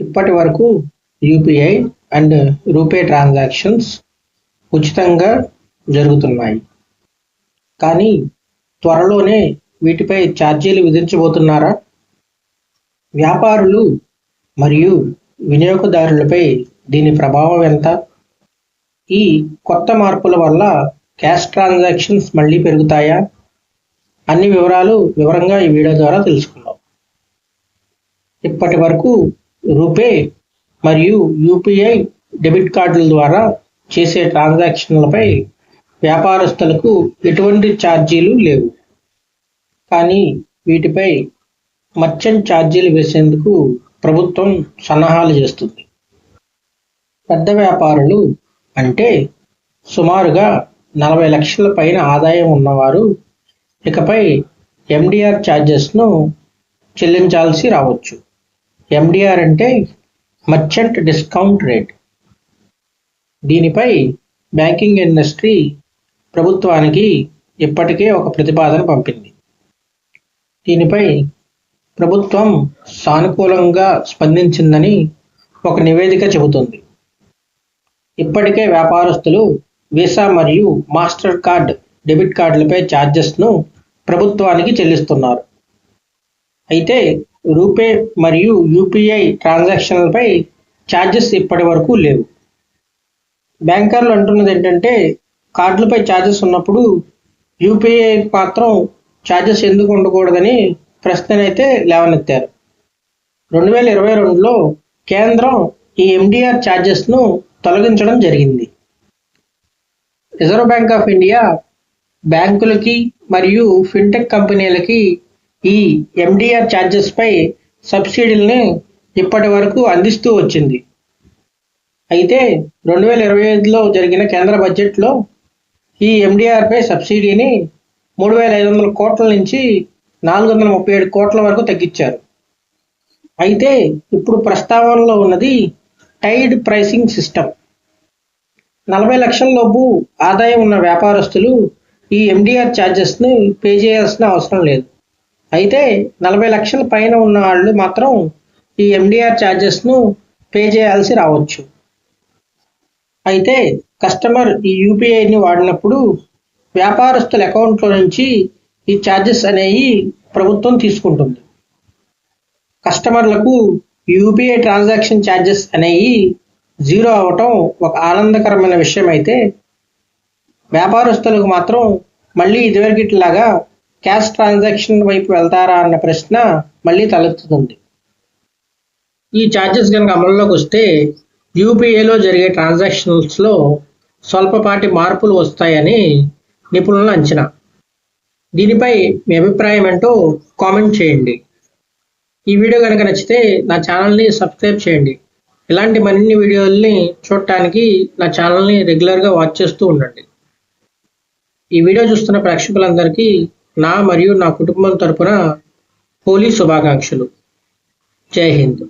ఇప్పటి వరకు UPI and RuPay transactions ఉచితంగా జరుగుతున్నాయి. కానీ త్వరలోనే వీటిపై ఛార్జీలు విధించబోతున్నారా? వ్యాపారులు మరియు వినియోగదారులపై దీని ప్రభావం ఎంత? ఈ కొత్త మార్పుల వల్ల క్యాష్ ట్రాన్సాక్షన్స్ మళ్ళీ పెరుగుతాయా? అన్ని వివరాలు వివరంగా ఈ వీడియో ద్వారా తెలుసుకుందాం. ఇప్పటి వరకు రూపే మరియు యూపీఐ డెబిట్ కార్డుల ద్వారా చేసే ట్రాన్సాక్షన్లపై వ్యాపారస్తులకు ఎటువంటి ఛార్జీలు లేవు. కానీ వీటిపై మర్చెంట్ ఛార్జీలు వేసేందుకు ప్రభుత్వం సన్నాహాలు చేస్తుంది. పెద్ద వ్యాపారులు అంటే సుమారుగా నలభై లక్షల పైన ఆదాయం ఉన్నవారు ఇకపై ఎండిఆర్ ఛార్జెస్ను చెల్లించాల్సి రావచ్చు. ఎండిఆర్ అంటే మర్చెంట్ డిస్కౌంట్ రేట్ దీనిపై బ్యాంకింగ్ ఇండస్ట్రీ ప్రభుత్వానికి ఇప్పటికే ఒక ప్రతిపాదన పంపింది. దీనిపై ప్రభుత్వం సానుకూలంగా స్పందించిందని ఒక నివేదిక చెబుతుంది. ఇప్పటికే వ్యాపారస్తులు వీసా మరియు మాస్టర్ కార్డ్ డెబిట్ కార్డులపై ఛార్జెస్ను ప్రభుత్వానికి చెల్లిస్తున్నారు. అయితే రూపే మరియు యూపీఐ ట్రాన్సాక్షన్లపై ఛార్జెస్ ఇప్పటి వరకు లేవు. బ్యాంకర్లు అంటున్నది ఏంటంటే కార్డులపై ఛార్జెస్ ఉన్నప్పుడు యూపీఐ మాత్రం ఛార్జెస్ ఎందుకు ఉండకూడదని ప్రశ్ననైతే లేవనెత్తారు. రెండు వేల ఇరవై రెండులో కేంద్రం ఈ ఎండిఆర్ ఛార్జెస్ను తొలగించడం జరిగింది. రిజర్వ్ బ్యాంక్ ఆఫ్ ఇండియా బ్యాంకులకి మరియు ఫిన్టెక్ కంపెనీలకి ఈ ఎండిఆర్ ఛార్జెస్పై సబ్సిడీలను ఇప్పటి వరకు అందిస్తూ వచ్చింది. అయితే రెండు వేల ఇరవై ఐదులో జరిగిన కేంద్ర బడ్జెట్లో ఈ ఎండిఆర్పై సబ్సిడీని మూడు వేల ఐదు వందల కోట్ల నుంచి నాలుగు వందల ముప్పై ఏడు కోట్ల వరకు తగ్గించారు. అయితే ఇప్పుడు ప్రస్తావనలో ఉన్నది టైడ్ ప్రైసింగ్ సిస్టమ్. నలభై లక్షల లోపు ఆదాయం ఉన్న వ్యాపారస్తులు ఈ ఎండిఆర్ ఛార్జెస్ను పే చేయాల్సిన అవసరం లేదు. అయితే నలభై లక్షల పైన ఉన్న వాళ్ళు మాత్రం ఈ ఎండిఆర్ ఛార్జెస్ను పే చేయాల్సి రావచ్చు. అయితే కస్టమర్ ఈ యూపీఐని వాడినప్పుడు వ్యాపారస్తుల అకౌంట్లో నుంచి ఈ ఛార్జెస్ అనేవి ప్రభుత్వం తీసుకుంటుంది. కస్టమర్లకు యూపీఐ ట్రాన్సాక్షన్ ఛార్జెస్ అనేవి జీరో అవటం ఒక ఆనందకరమైన విషయం అయితే వ్యాపారస్తులకు మాత్రం మళ్ళీ ఇదివరకిట్లాగా క్యాష్ ట్రాన్సాక్షన్ వైపు వెళ్తారా అన్న ప్రశ్న మళ్ళీ తలెత్తుతుంది. ఈ ఛార్జెస్ కనుక అమల్లోకి వస్తే యూపీఏలో జరిగే ట్రాన్సాక్షన్స్లో స్వల్పపాటి మార్పులు వస్తాయని నిపుణుల అంచనా. దీనిపై మీ అభిప్రాయం ఏంటో కామెంట్ చేయండి. ఈ వీడియో కనుక నచ్చితే నా ఛానల్ని సబ్స్క్రైబ్ చేయండి. ఇలాంటి మరిన్ని వీడియోల్ని చూడటానికి నా ఛానల్ని రెగ్యులర్గా వాచ్ చేస్తూ ఉండండి. ఈ వీడియో చూస్తున్న ప్రేక్షకులందరికీ నా మరియు నా కుటుంబం తరపున హోలీ శుభాకాంక్షలు. జై హింద్.